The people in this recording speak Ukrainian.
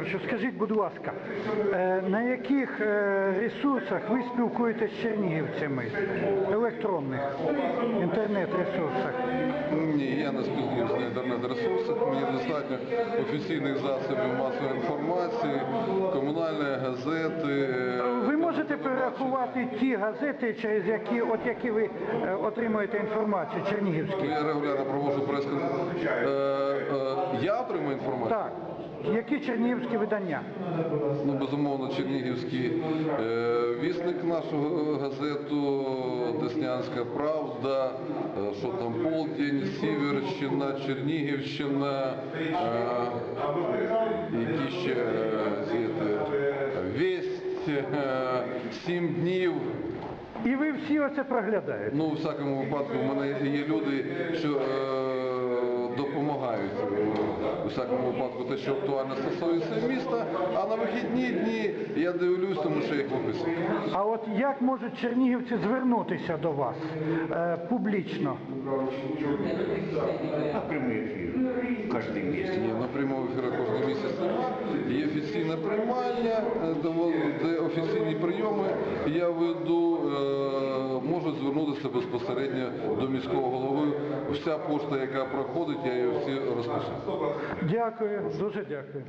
Володимировичу, скажіть, будь ласка, е, на яких е, ресурсах ви спілкуєтесь з чернігівцями? Електронних, інтернет-ресурсах? Ні, я не спілкуюся на інтернет-ресурсах. Мені достатньо офіційних засобів масової інформації, комунальної газети. е, Ви можете перерахувати ті газети, через які, от які ви отримуєте інформацію, чернігівські? Я регулярно проводжу прес е, е, Я отримую інформацію. Так. Які чернігівські видання? Ну, безумовно, Чернігівський е, вісник нашого газету, Деснянська Правда, е, що там Полдень, Сіверщина, Чернігівщина, е, які ще газети, Весть, е, Сім днів. І ви всі оце проглядаєте? Ну, у всякому випадку, в мене є люди, що е, допомагають. У всякому випадку те, що актуально стосується міста, а на вихідні дні я дивлюсь, тому що їх виписую. А от як можуть чернігівці звернутися до вас е, публічно? А прямой эфир каждый месяц. Ні, на прямому ефірі кожен місяць є офіційне приймання, е, де де офіційні прийоми я веду, е, можуть звернутися безпосередньо до міського голови. Вся пошта, яка проходить, я її всі розпишу. Дякую, дуже дякую.